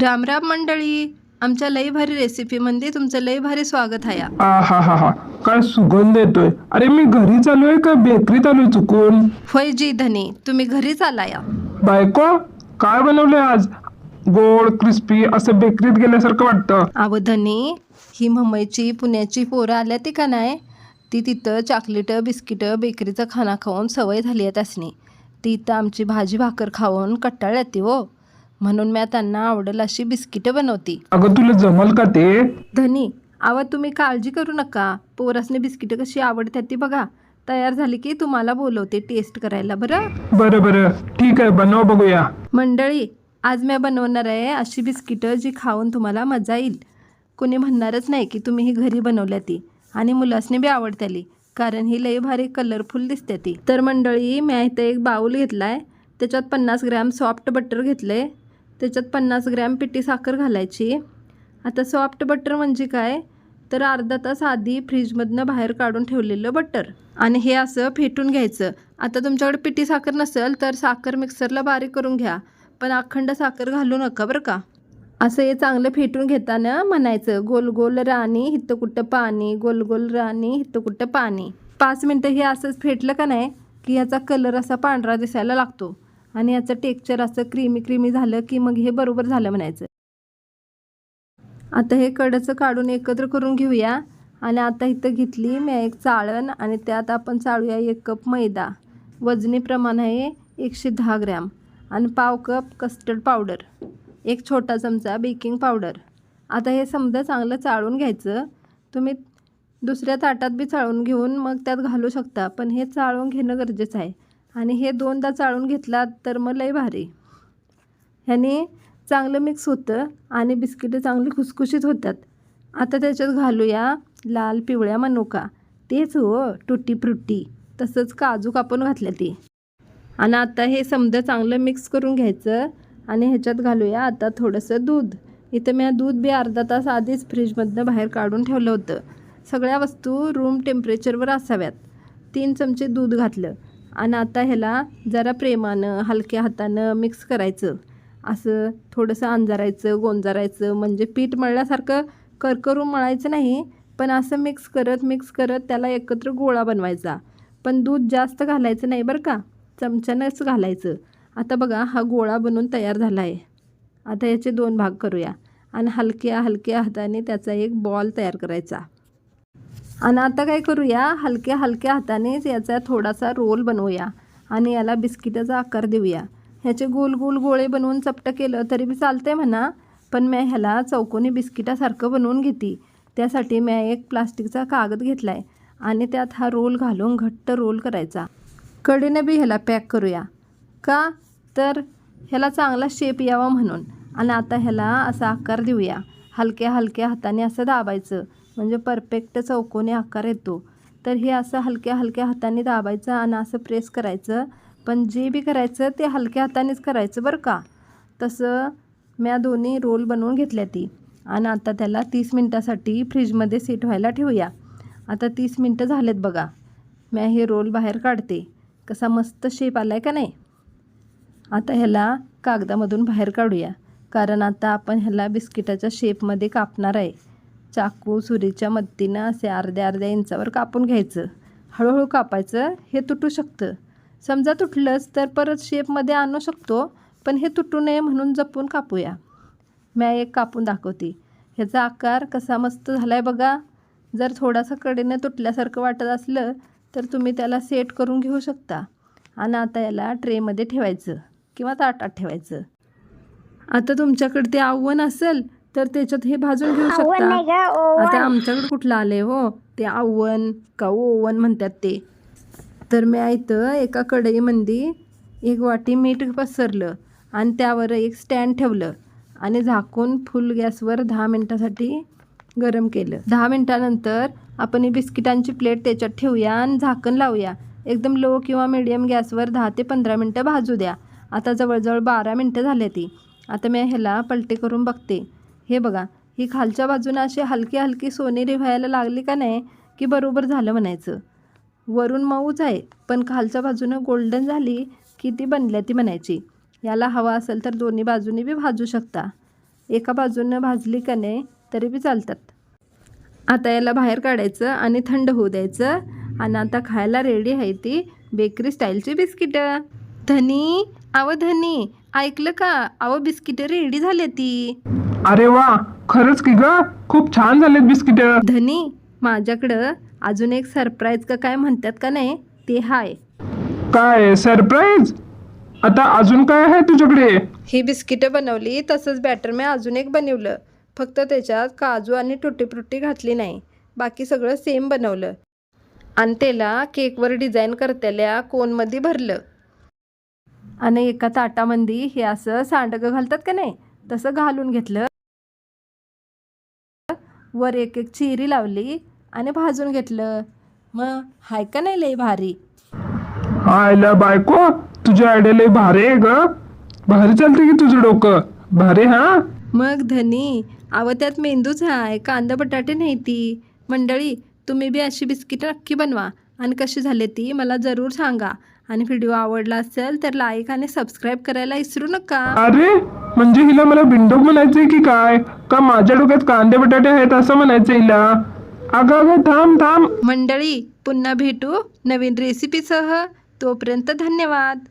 राम राम मंडळी आमच्या लई भारी रेसिपीमध्ये तुमचं लई भारी स्वागत आहे. हा हा हा. काय सुगंध येतोय? अरे मी घरी चालूय का बेकरीत आलोय चुकून? होय जी धनी तुम्ही घरीच आला या बायको काय बनवलंय आज? गोड क्रिस्पी असं बेकरीत गेल्यासारखं वाटतं. अहो धनी ही मुंबईची पुण्याची पोरं आल्या ती का नाही? ती तिथं चॉकलेटं बिस्किटं बेकरीचं खाना खाऊन सवय झाली आहे त्यासनी. ती इथं आमची भाजी भाकर खाऊन कट्टाळ्यात ती हो. म्हणून मी त्यांना आवडेल अशी बिस्किटं बनवती. अगं तुला जमल का ते? धनी आवा तुम्ही काळजी करू नका. पोरासने बिस्किटं कशी आवडतात ती बघा. तयार झाली की तुम्हाला बोलवते टेस्ट करायला बरं? बरं बरं. ठीक आहे बनव बघूया. मंडळी आज मी बनवणार आहे अशी बिस्किटं जी खाऊन तुम्हाला मजा येईल. कोणी म्हणणारच नाही की तुम्ही ही घरी बनवल्या ती. आणि मुलासने बी आवडत्याली कारण ही लई भारी कलरफुल दिसते ती. तर मंडळी मी इथं एक बाऊल घेतला आहे त्याच्यात पन्नास ग्रॅम सॉफ्ट बटर घेतले त्याच्यात पन्नास ग्रॅम पिठी साखर घालायची. आता सॉफ्ट बटर म्हणजे काय? तर अर्धा तास आधी फ्रीजमधनं बाहेर काढून ठेवलेलं बटर. आणि हे असं फेटून घ्यायचं. आता तुमच्याकडे पिठी साखर नसेल तर साखर मिक्सरला बारीक करून घ्या. पण अखंड साखर घालू नका बरं का. असं हे चांगलं फेटून घेताना म्हणायचं गोल गोल राणी हिथं कुठं पाणी? गोल गोल राणी हिथं कुठं पाणी? पाच मिनटं हे असंच फेटलं का नाही की ह्याचा कलर असा पांढरा दिसायला लागतो. आणि याचं टेक्स्चर असं क्रीमी क्रीमी झालं की मग हे बरोबर झालं म्हणायचं. आता हे कडचं काढून एकत्र करून घेऊया. आणि आता इथं घेतली मी एक चाळण आणि त्यात आपण चाळूया एक कप मैदा. वजनी प्रमाण आहे एकशे दहा ग्रॅम. आणि पाव कप कस्टर्ड पावडर. एक छोटा चमचा बेकिंग पावडर. आता हे समजा चांगलं चाळून घ्यायचं. तुम्ही दुसऱ्या ताटात बी चाळून घेऊन मग त्यात घालू शकता. पण हे चाळून घेणं गरजेचं आहे. आणि हे दोनदा चाळून घेतला तर मग लई भारी. ह्याने चांगलं मिक्स होतं आणि बिस्किटं चांगली खुसखुशीत होतात. आता त्याच्यात घालूया लाल पिवळ्या मनुका. तेच हो टुटी फ्रुटी तसंच काजू कापून घातल्या ती. आणि आता हे समजा चांगलं मिक्स करून घ्यायचं आणि ह्याच्यात घालूया आता थोडंसं दूध. इथं मी दूध बी अर्धा तास आधीच फ्रीजमधनं बाहेर काढून ठेवलं होतं. सगळ्या वस्तू रूम टेम्परेचरवर असाव्यात. तीन चमचे दूध घातलं. आणि आता ह्याला जरा प्रेमानं हलक्या हातानं मिक्स करायचं. असं थोडंसं अंजारायचं गोंजारायचं म्हणजे पीठ मळल्यासारखं करकरून मळायचं नाही पण असं मिक्स करत मिक्स करत त्याला एकत्र गोळा बनवायचा. पण दूध जास्त घालायचं नाही बरं का चमच्यानंच घालायचं. आता बघा हा गोळा बनवून तयार झाला आहे आता याचे दोन भाग करूया. आणि हलक्या हलक्या हाताने त्याचा एक बॉल तयार करायचा. आणि आता काय करूया हलक्या हलक्या हातानेच याचा थोडासा रोल बनवूया आणि याला बिस्किटाचा आकार देऊया. ह्याचे गोल गोल गोळे बनवून चपटं केलं तरी बी चालतंय म्हणा पण मी ह्याला चौकोनी बिस्किटासारखं बनवून घेते. त्यासाठी मी एक प्लास्टिकचा कागद घेतला आहे आणि त्यात हा रोल घालून घट्ट रोल करायचा. कडीनं बी ह्याला पॅक करूया. का? तर ह्याला चांगला शेप यावा म्हणून. आणि आता ह्याला असा आकार देऊया. हलक्या हलक्या हाताने असं दाबायचं. म्हणजे परफेक्ट चौकोनी आकार येतो. तर हे असं हलक्या हलक्या हाताने दाबायचं आणि असं प्रेस करायचं. पण जे बी करायचं ते हलक्या हातानेच करायचं बरं का? तसं म्या दोन्ही रोल बनवून घेतल्या ती. आणि आता त्याला तीस मिनटासाठी फ्रीजमध्ये सेट व्हायला ठेवूया. आता तीस मिनटं झालेत बघा. म्या हे रोल बाहेर काढते. कसा मस्त शेप आला आहे का नाही? आता ह्याला कागदामधून बाहेर काढूया. कारण आता आपण ह्याला बिस्किटाच्या शेपमध्ये कापणार आहे. चाकू सुरीच्या मदतीनं असे अर्ध्या अर्ध्या इंचावर कापून घ्यायचं. हळूहळू कापायचं हे तुटू शकतं. समजा तुटलंच तर परत शेपमध्ये आणू शकतो पण हे तुटू नये म्हणून जपून कापूया. म्या एक कापून दाखवते. ह्याचा आकार कसा मस्त झाला आहे बघा. जर थोडासा कडेनं तुटल्यासारखं वाटत असलं तर तुम्ही त्याला सेट करून घेऊ शकता. आणि आता याला ट्रेमध्ये ठेवायचं किंवा ताटात ठेवायचं. आता तुमच्याकडे ते आव्हान असेल तर त्याच्यात हे भाजून घेऊ शकता. आता आमच्याकडे कुठलं आलंय हो? ते आव्हान का ओवन म्हणतात ते. तर मी इथं एका कढईमध्ये एक वाटी मीठ पसरलं आणि त्यावर एक स्टँड ठेवलं आणि झाकून फुल गॅसवर दहा मिनटासाठी गरम केलं. दहा मिनटानंतर आपण ही बिस्किटांची प्लेट त्याच्यात ठेवूया आणि झाकण लावूया. एकदम लो किंवा मिडियम गॅसवर दहा ते पंधरा मिनटं भाजू द्या. आता जवळजवळ बारा मिनटं झाले ती. आता मी ह्याला पलटे करून बघते. हे बघा ही खालच्या बाजूनं अशी हलकी हलकी सोनेरी व्हायला लागली का नाही की बरोबर झालं म्हणायचं. वरून मऊच आहे पण खालच्या बाजूनं गोल्डन झाली की ती बनल्या ती म्हणायची. याला हवा असेल तर दोन्ही बाजूनी बी भाजू शकता. एका बाजूनं भाजली का नाही तरी बी चालतात. आता याला बाहेर काढायचं आणि थंड होऊ द्यायचं. आणि आता खायला रेडी आहे ती बेकरी स्टाईलची बिस्किटं धनी आव धनी ऐकलं का? आव बिस्किटं रेडी झाली ती. अरे वा खरंच की ग? खूप छान झालेत बिस्किट. धनी माझ्याकडं अजून एक सरप्राईज का काय म्हणतात का नाही? ते हाय. काय सरप्राईज आता अजून काय आहे तुझ्याकडे? ही बिस्किटं बनवली तसंच बॅटर मी अजून एक बनवलं. फक्त त्याच्यात काजू आणि टुटी फ्रुटी घातली नाही. बाकी सगळं सेम बनवलं. आणि त्याला केकवर डिझाईन करतेल्या कोनमध्ये भरलं. आणि एका ताटामध्ये हे असं सांडगं घालतात का नाही? तसं घालून घेतलं. वर एक एक चिरी लावली आणि भाजून घेतलं. मग हाय का नाही लई भारी? आयला बायको तुझी आयडिया लय भारी आहे ग. भारी चालते की तुझं डोकं? भारी हा? मग धनी अव त्यात मेंदूच आहे कांदा बटाटे नाही ती. मंडळी तुम्ही बी अशी बिस्किटं नक्की बनवा. आणि कशी झाले ती मला जरूर सांगा. आणि व्हिडिओ आवडला असेल तर लाईक आणि सबस्क्राईब करायला विसरू नका. अरे म्हणजे हिला मला बिंडोक म्हणायचंय की काय? का माझ्या डोक्यात कांदे बटाटे आहेत असं म्हणायचं हिला अगं अगं थांब थांब. मंडळी पुन्हा भेटू नवीन रेसिपीसह तोपर्यंत धन्यवाद.